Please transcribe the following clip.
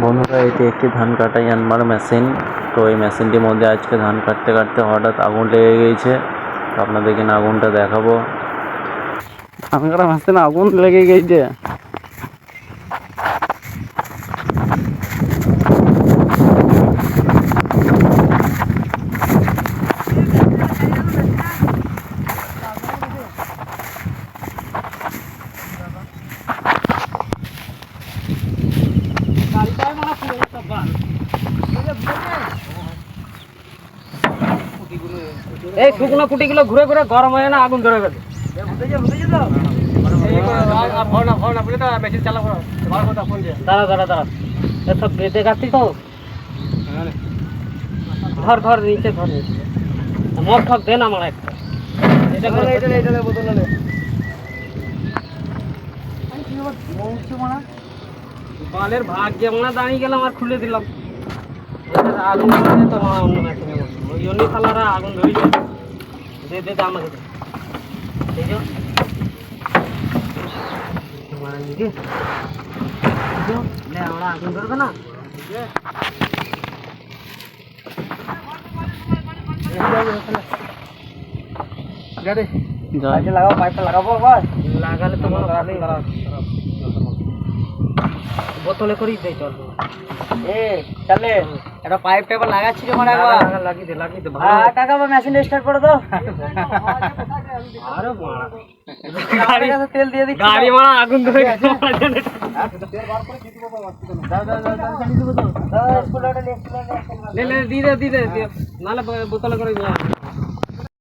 বন্ধুরা, এটি একটি ধান কাটা আনবার মেশিন তো এই মেশিনটির মধ্যে আজকে ধান কাটতে কাটতে হঠাৎ আগুন লেগে গিয়েছে। আপনাদেরকে না আগুনটা দেখাবো। ধান কাটা মেশিনে আগুন লেগে গিয়েছে? এই শুকনো কুটিগুলো ঘুরে ঘুরে গরম হয়ে না, আগুন ধরে গেছে দাঁড়া দাঁড়া তো নিচে আমার একটা। বালের ভাগ্যে মনে দাঁড়িয়ে গেলাম আর খুলে দিলাম। আগুন তো অন্য ওই জন্যই খালারা আগুন ধরে যায় দে দে দে আমাকে দে তোমার আমরা আগুন ধরবে না লাগাও পাইপটা লাগাবো লাগালে তো মনে ভালোই বোতলে করেই দেয় চল এ চলে একটা পাইপ টাইপ লাগাচ্ছি যখন একবার। লাগিয়ে দে লাগিয়ে দে ভালো। টাকা বা মেশিন স্টার্ট করে দাও। আরে মারা গাড়ি কাছে তেল দিয়ে দিচ্ছি গাড়ি মারা আগুন ধরে গেছে লে লে দি দে দি দে। দি দে। নাহলে ব- বোতলে করে নিয়ে।